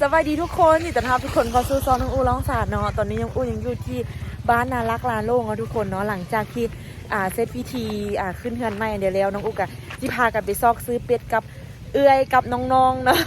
สวัสดีทุกคนยินดีต้อนรับทุกคนเขาสู่ซองน้องอูร้องศาสตร์เนาะตอนนี้ยังอูยังอยู่ที่บ้านนารักลาโล่งเนาะทุกคนเนาะหลังจากที่อ่าเซตพิธีอ่าขึ้นเฮือนใหม่เดี๋ยวแล้วน้องอูกะจิพากันไปซอกซื้อเป็ดกับเอื้อยกับน้องๆเนาะ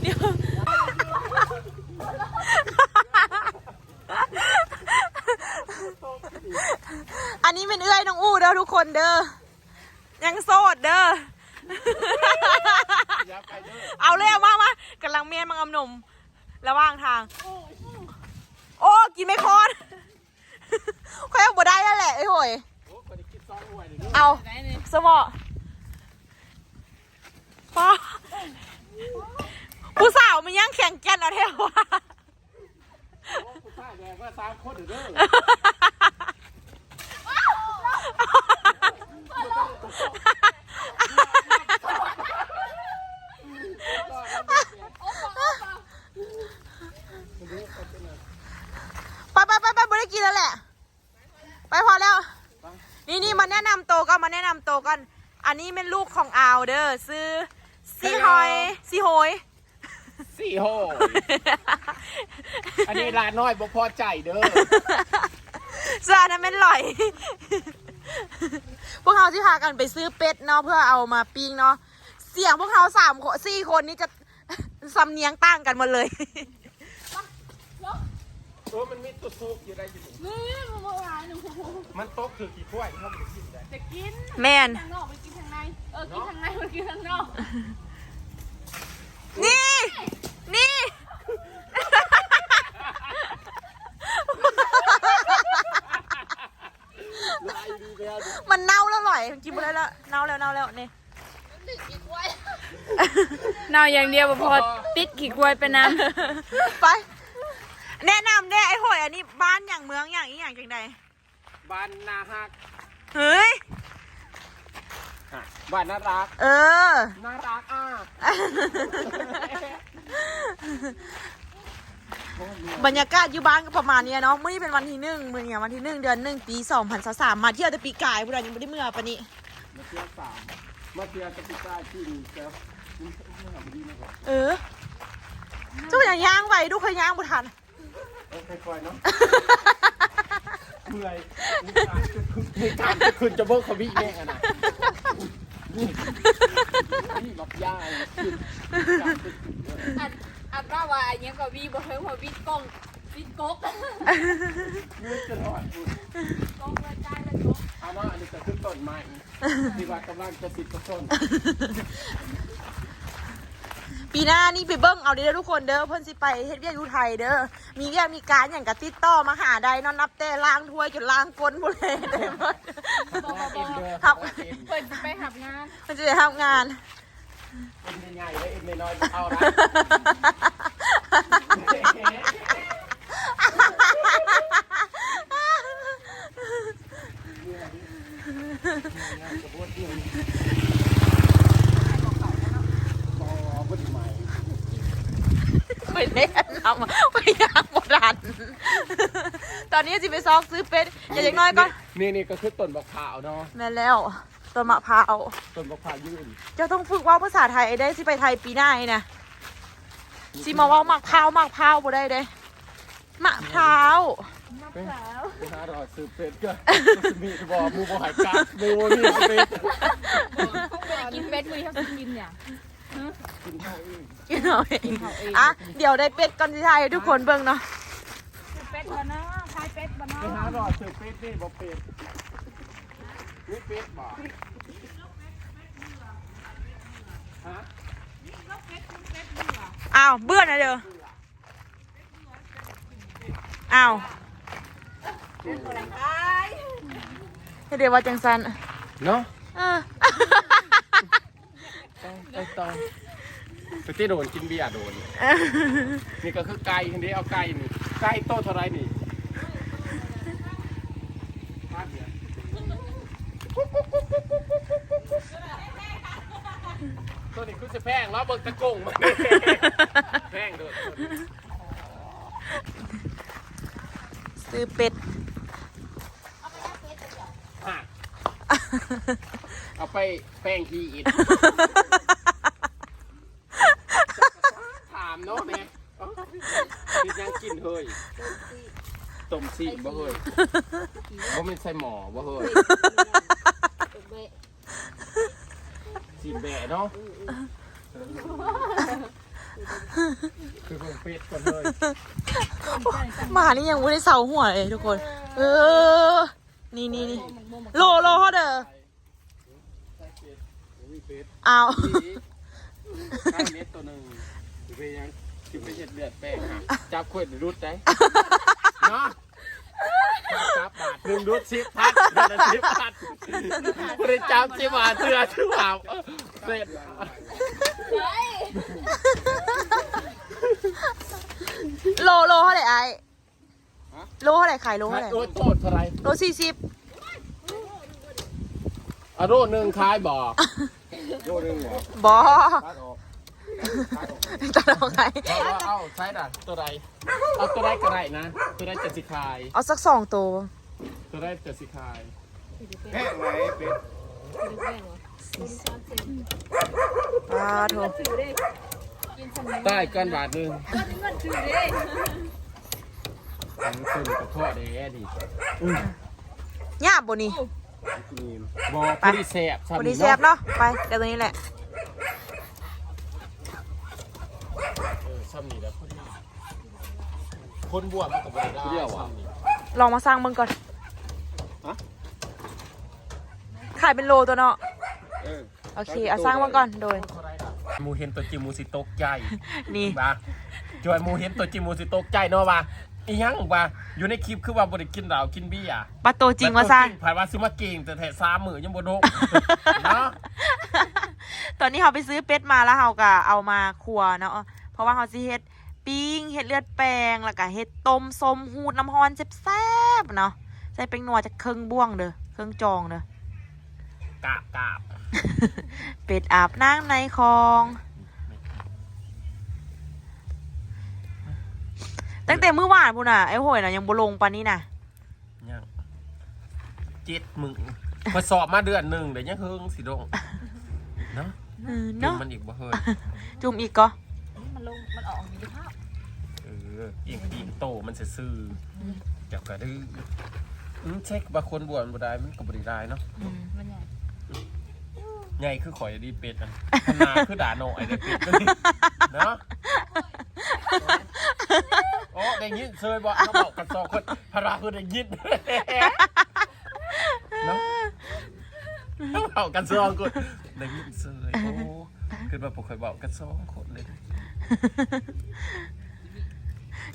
เดี๋ยวอันนี้เป็นเอื้อยน้องอูเด้อทุกคนเด้อยังโสดเด้อ เอาเลยเอามามากำลังเมียนมังอำหนมระหว่างทาง โอ้กินไม่คอนค่อยเอาบ่ได้แล้วแหละไอ้โหยเอาสมอป้าผู้สาวมันยังแข่งแกันเอาเท่าวะผู้ชายแดงว่าสามคนเด้อไปไปไปไปบ่ได้กินแล้วแหละ ไปพอแล้ว นี่นี่มาแนะนำโตวก่อนมาแนะนำโตวก่อน อั นนี้เป็นลูกของอาวเด้อซื้อซีหอยซีโหยสี่โหอันนี้ร้านน้อยบ่พอใจเด้อส่วนอันนั้นเป็นหลอย พวกเขาที่พากันไปซื้อเป็ดเนาะเพื่อเอามาปิ้งเนาะเสียงพวกเขาสามคนสี่คนนี้จะสำเนียงต่างกันหมดเลยเออมันมีตัวซุกอยู่ได้อยู่นี่มันมาหาหนูมันตกคือกี่ถ้วยเขาไม่ได้กินได้จะกินแมนทางนอกไปกินทางใน เออกินทางในมันกินทางนอกนี่ นี่ลายดีไปแล้วมันเน่าแล้วหน่อยกินไปแล้วละเน่าแล้วเน่าแล้วนี่นอกอย่างเดียวพอติดขี่ควายไปน้ไป แนะนำได้ไอ้หอยอันนี้บ้านอย่างเมืองอย่างอีอย่างจังใดบ้านนาฮักเฮ้ย ฮะบ้านน่ารัก เออ น่ารักอะบรรยากาศอยู่บ้านก็ประมาณเนี้ยเนาะมื่อนี้เป็นวันที่หนึ่งมื่อนี้วันที่หนึ่งเดือนหนึ่งปีสองพันสามมาเที่ยวแต่ปีกายพวกเรายังไม่ได้เมื่อปะนี้มาเที่ยวสามมาเที่ยวจะไปใต้ที่นี่เจ้านี่ไม่หาดีมาก่อนเออเจ้าอย่างย่างไปดูเคยย่างบุทันเออค่อยๆเนาะเมื่อยมีการจะขึ้นมีการจะขึ้นจะเบิกเขาวิ่งแน่อะนะ นี่นี่แบยากอันอันว่าว่าอันนี้ก็วีบอกให้ว่าวีกล้องวีกกมือจะรอดกล้องกระจายแล้วกกเอาเนาะอันนี้จะขึ้นต้นใหม่ที่ว่ากำลังจะติดต้น ปีหน้านี่ไปเบิ้งเอาเด้อทุกคนเด้อเพิ่นสิไปเฮ็ดเวียกอยู่ไทยเด้อมีเวียกมีการอย่างกับติดต่อมาหาได้เนอนนับแต่ล้างถ้วยจนล้างก้นหมดเลยได้หมดเอ็นเด้อครับเอ็นเปิดไปหับงานมันจะได้ทำงาน เอ็นใหญ่ๆเลยเอ็นน้อยๆเอาละบอกว่าใหม่ ไปแนะนำไปย่างโบราณตอนนี้สิไปซอกซื้อเป็ดอย่าอย่างน้อยก็นี่นี่ก็คือต้นบักขาวเนาะแม่นแล้วต้นมะพร้าวต้นบักขาวยืนเจ้าต้องฝึกเว่าภาษาไทยได้สิไปไทยปีหน้านี่นะสิมาเว่ามักพร้าวมักพร้าวบ่ได้เด้มะพร้าวไปหารอซื้อเป็ดก็มีบอกมูบอหายกัดมูบ่มีเป็ดกินเป็ดมือเขากินเนี่ย กินข้าวเองกินเอาเองอะเดี๋ยวได้เป็ดก่อนสิไทยให้ทุกคนเบิ่งเนาะเป็ดบ้านะคายเป็ดบ้านะไปหารอซื้อเป็ดนี่บอกเป็ดนี่เป็ดบอกฮะอ้าวเบื่อนะเด้ออ้าวให้เดี๋ยวว่าจังสันเนาะเออ ไปต่อไปที่โดนกินเบียร์โดน นี่ก็คือไก่ทีนี้เอาไก่นี่ไก่โตเท่าไรนี่บ้านเนี่ยตัวนี้คือจะแพงแล้วเบิกตะกงมาแพงเด้อซื้อเป็ด อะ เอาไปแป้งทีอิดถามเนาะแม่เอ้ากินยังกินเฮ้ยต้มซีบ่เฮ้ยบ่แม่นใส่หมอบ่เฮ้ยซีแบะเนาะคือเบิ่งเป็ดก่อนเฮ้ยหมานี่ยังไม่ได้เสาหัวเลยทุกคน เออ นี่นี่นี่โลโลเขาเด้อ ใส่เป็ดบ่มี เป็ดเอาข้างเม็ดตัวหนึ่งสิไปยังสิไปเห็ดเลือดแป้งฮะจับขวดรุดได้เนาะจับบาทหนึ่งรุดสิบพัดเดือนละสิบพัดบริจับสิบาทเสือสิบาทเสร็จโลโลเท่าไหร่ไอโลเท่าไหร่ขายโลเท่าไหร่โอ้ยโทษเท่าไหรโลสี่สิบอะโรหนึ่งคายบอก โรหนึ่งเหรอบอตัดออกตัดออกไงเอาเอาเอาใช่ด่ะตัวใดเอาตัวใดก็ได้นะ ตัวใดจะสิคาย เอาสักสองตัว ตัวใดจะสิคายแห้งไหมเป็ดปลาถถือได้กินสมัยใต้ก้อนบาทหนึ่งอันนี้คือกับพ่อเด้ดิย่าบนี่ บอกพอดีแสบพอดีแซบเนาะไปเดี๋ยวตัวนี้แหละ เออซ้ำนี่แล้วพอดีคนบวชมันกับบริได้เดียวอะลองมาสร้างมึงก่อนฮะ ขายเป็นโลตัวเนาะเออโอเคเอาสร้างมึงก่อนโดย หมูเห็นตัวจิมหมูสิตกใจนี่ ว่าจอยหมูเห็นตัวจิมหมูสิตกใจเนาะว่า อีหยังว่าอยู่ในคลิปคือว่าบ่ได้กินเหล้ากินเบียร์ปลาโตวจริงว่าสร้างผ่านว่าซื้อมาเก่งแต่แท้สามมือยังบ่ดกเนาะตอนนี้เขาไปซื้อเป็ดมาแล้วเขาก็เอามาคั่วเนาะเพราะว่าเขาสิเฮ็ดปิ้งเฮ็ดเลือดแปลงแล้วก็เฮ็ดต้มส้มหูดน้ำฮอนแซ่บๆเนาะใส่เป็นนัวจากเครื่องบ้วงเด้อเครื่องจองเด้อกาบกาบเป็ดอาบน้ำในคลอง ตั้งแต่มื้อวานพุ่นน่ะไอ้โหยน่ะยังบ่ลงปานนี้น่ะยังเจ็ดมึงพอสอบมาเดือนหนึ่งเดี๋ยวยังเฮิงสิดงเนาะเออจุ่เนาะมมันอีกบ่เฮ้ยจุ่มอีกก็มันลงมันออกมีภาพเอออีกอีกโตมันจะซื่อๆเดี๋ยวก็ดื้ออืมเช็คบางคนบวชบ่ได้มันก็บ่ได้ได้เนาะมันใหญ่ใหญ่คือข่อยดีเป็ดอันขนาคือด่าโนไอ้เด็กเป็ดก็นี่เนาะโอ้ได้ยินเคยบอกเขาบอกกันสองคนพระราคือได้ยินเนาะเขาบอกกันสองคนได้ยินเคยโอ้คือว่าผมเคยบอกกันสองคนเลย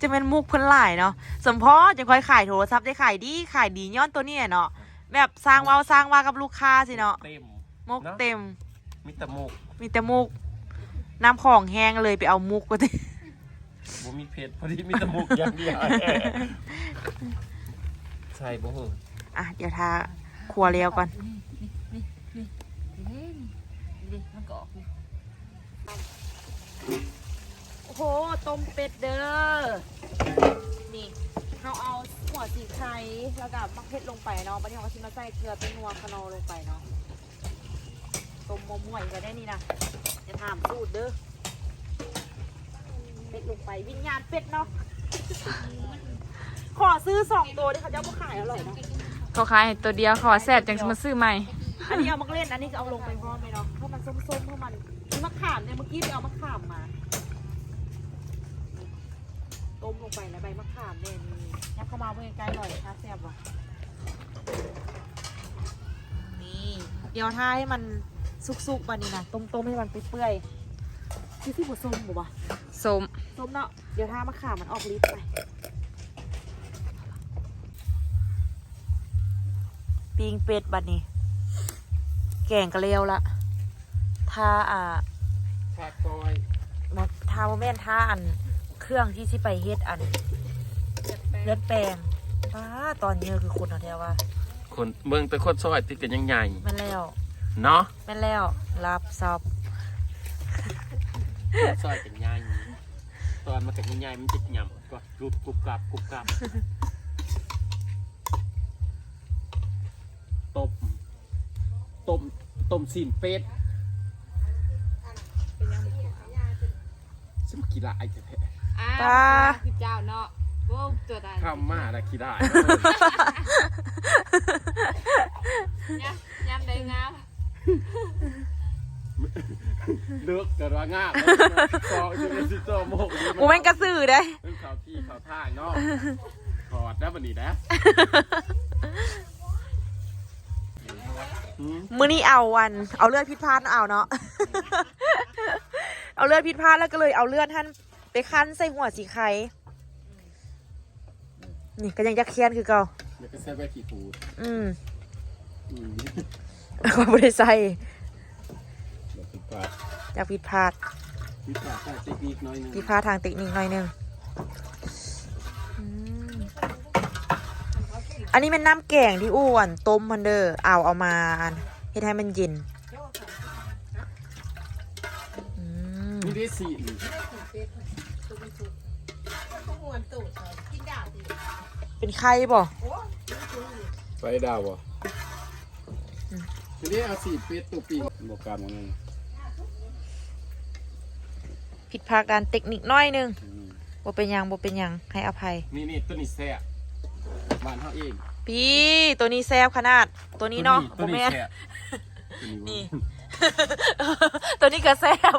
จะเป็นมุกเพิ่นหลายเนาะสมพอจะค่อยขายโทรศัพท์ได้ขายดีขายดีย้อนตัวเนี้เนาะแบบสร้างเว้าสร้างว่ากับลูกค้าสิเนาะเต็มมุกเต็มมิตรมุกมีแต่มุกน้ำของแห้งเลยไปเอามุกก็ได้ บ่มีเพชรพอดีมีแตมุกอย่างเดียวใช่บ่เหรออะเดี๋ยวทาครัวเรียวก่อนนี่ดิมันก็ออกนี่โอ้โห ต้มเป็ดเด้อ นี่เราเอาหัวสีไข่แล้วก็มะเขือลงไปเนาะบัดนี้เราก็ชิมมาใส่เกลือเป็นนัวขนอลงไปเนาะ ต้มมะม่วยก็ได้นี่นะจะถามสูตรเด้อ เป็ดลงไปวิญญาณเป็ดเนาะ ขอซื้อสองตัวดิเขาจะเอามาขายอร่อยเนาะ เขาขายให้ตัวเดียวขอแซ่บจังสิมาซื้อใหม่ อันนี้เอามาเล่นอันนี้ก็เอาลงไปพร้อมเลยเนาะเพื่อมันส้มๆเพื่อมันมีมะขามเนี่ยเมื่อกี้ไปเอามะขามมา ต้มลงไปแล้วใบมะขามเนี่ยนี่ยับเข้ามาเพื่อใกล้ๆหน่อยค่ะแซ่บว่ะ นี่เดี๋ยวถ้าให้มันสุกๆมานี่นะต้มๆให้มันเปื่อยๆคือที่หัวส้มบ่วะสม ส้มเนาะ เดี๋ยวถ้ามะขามมันออกฤทธิ์ไป ปิงเป็ดบัดนี้ แกงกะเลวละถ้าอ่าชาก้อยมาทาโมเมนท่าอัน เครื่องที่สิไปเฮ็ดอันเลือดแปลงป้าตอนเยอะคือคุณเอาแท้ว่า คนเมืองแต่คนซอยติดกันยังใหญ่แม่นแล้ว เนาะแม่นแล้ว รับซอบซอยกันใหญ่ ตอนมากันใหญ่ๆมันจะหย่ำก็กรุบกรุบกรับกรุบกรับต้มต้มต้มซีนเป็ดซึ่งกีฬาไอ้แท้อ้าปลาคือเจ้าเนาะโว้ตัวใดๆข้ามมานะกีฬายามยามได้งาม เลือกเกิดว่างามซอจะเป็นซิโซโมกกูแม่งกระสือได้เรื่องข่าวที่ข่าวท่างเนาะถอดนะวันนี้นะอืมมื้อนี้เอาวัน เอาเลือดพิษพลาดเอาเนาะ เอาเลือดพิษพลาดแล้วก็เลยเอาเลือดท่านไปคั้นใส่หัวสีไข่นี่ก็ยังจะเคียนคือเก่าเดี๋ยวไปเซฟไว้กี่ฟูดอืมอืมก็ไม่ได้ใส่เดี๋ยวผิด พลาดจากผิดพลาดผิดพลาดทางเทคนิคน้อยหนึงผิดพลาดทางเทคนิคหน่อยหนึงอืมอันนี้เป็นน้ำแกงที่อ้วนต้มมันเด้อเอาเอามาเฮ็ดให้มันเย็นอืมนี่ได้สี่เป็นไข่บ่ไปดาวบ่นี่ได้เอาสี่เป็ดตัวปีกบ่กล้ามมัน ผิดพลาดการเทคนิคน้อยหนึงบ่เป็นหยังบ่เป็นหยังให้อภัย นี่นี่ตัวนี้แซ่บบ้านเขาเองพี่ตัวนี้แซบขนาด ตัวนี้เนาะตัวบ่นี้แม่น แซ่บนี่ตัวนี้ก็แซบ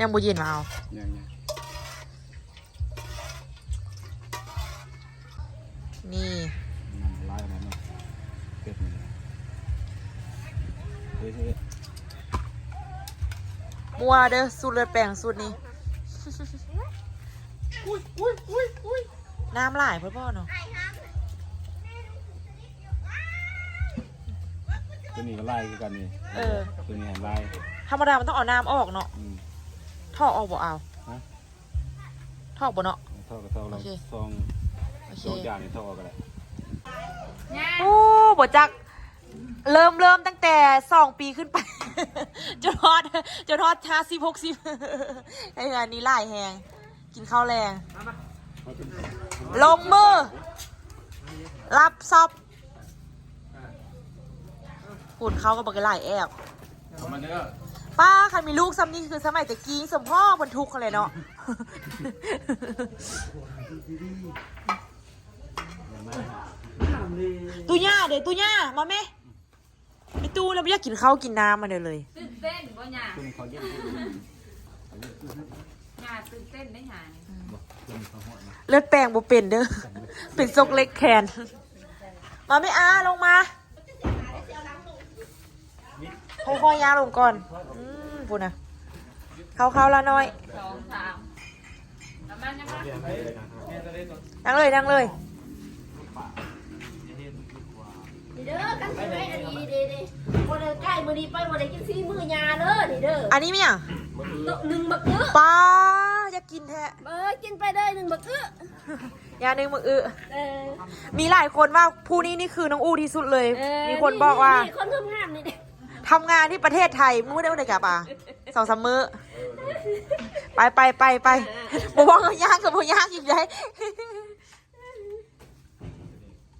ยังบ่เย็นมาเอายังไงนี่ลายมันเนาะเป็ดนี่เฮ้ยเฮ้ย มัวเด้อสูตรเลือดแปลงสูตรนี้น้ำหลายพ่อพ่อเนาะตัวนี้ก็ลายคือกันนี่เออตัวนี้ลายธรรมดามันต้องเอาน้ำออกเนาะอืมท่อออกบ่เอาฮะท่อออกบ่เนาะเท่ากับเท่าเราโอเคซองโอเคสองอย่างนี่เท่ากันแหละโอ้บ่จัก เริ่มเริ่มตั้งแต่สองปีขึ้นไปจนทอดจนทอดชาสิบหกสิบไอ้งานนี้หลายแหงกินข้าวแรง ลงมือ รับซอบหุ่นเขาก็บอกกันหลายแอบเอามาเด้อป้าใครมีลูกซ้ำนี่คือสมัยตะกี้สมพ่อบรรทุกเขาเลยเนาะตุย่าเดี๋ยวตุย่ามาไหม ไอตูเราไม่อยากกินข้าวกินน้ำมาเดี๋ยวเลย ตื่นเต้นบ่หยาตัวนี้เขาเย็นหยาตื่นเต้นได้หยานี่เลือดแปลงบ่เป็นเด้อ เป็นซกเล็กแขน มาไม่อาลงมาค่อยๆยาลงก่อน อืมพูดนะเข้าๆละน้อยสองสามแล้วมันยังมานั่งเลยนั่งเลยนี่ เด้อกันสิไว้อันนี้ดีดีบ่ได้ใกล้มื้อนี้ไปบ่ได้กินซีมื้อยาเด้อนี่เด้ออันนี้มั้ยอะโต๊ะหนึ่งบักอื้อป้าอยากกินแท้เออกินไปเลยหนึ่งบักอื้อยาหนึ่งมืออึเออมีหลายคนว่าผู้นี้นี่คือน้องอู้ที่สุดเลย เออมีคนบอกว่าคนทำงานนี่เด้อทำงานที่ประเทศไทยมึงไม่ได้วันไหนกลับอะสองสามมื้อไปไปไปไปบอกว่าเขายากกับบ่ยากอีกไง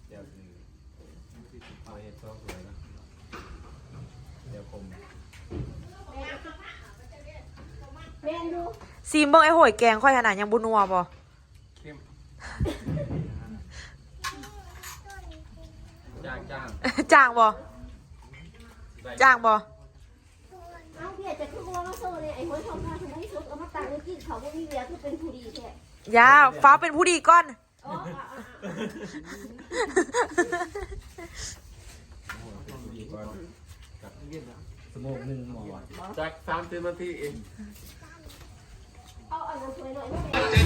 เดี๋ยวคือเอาเฮ็ดซอกเลยนะเดี๋ยวผม แม่นดูซีมเบิ้งไอ้โหยแกงค่อยขนาดยังบุนัวบ่เข้มจ้างจ้างจ้างบ่จ้างบ่เอาเบียร์จะคือว่ามาโซ่เลยไอ้คนทำงานทำไมสุดเอามาตั้งไว้กินเขาบ่มีเบียร์คือเป็นผู้ดีแท้ยาฟ้าเป็นผู้ดีก่อนอ๋ออะอะอะสมองหนึ่งหมอวะจากสามสิบนาทีเอง เอาอันนั้นสวยหน่อยนะแม่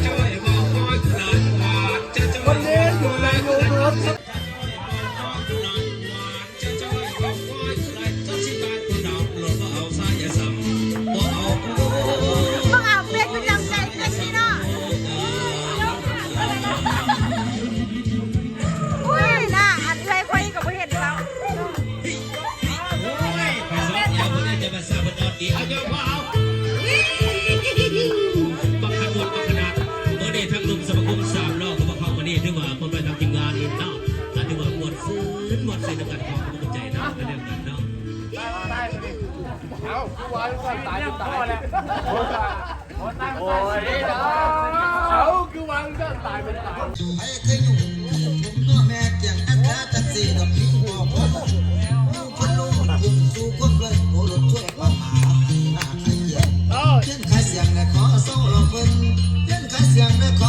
ต้องอาบเป็ดประจำใจเป็ดนี่เนาะอุ้ยน่าเคยคุยกับบ่เห็นแล้วบักขบวนบักขนาดเอนี้ทั้งลุมสมา วายตายตายตายเลยโอ้ยโอ้ยเขาคือวังก็ตายเป็นตายไอ้เคยอยู่ผมก็แม่อย่างอัตราจันสีกับพี่บอกว่าอยู่คนนู้นยิงสู้คนเลยโอ้รถช่วยมาหาหน้าใครเกียร์เช่นใครเสียงแต่ขอโซ่เราเพิ่นเช่นใครเสียงแต่ข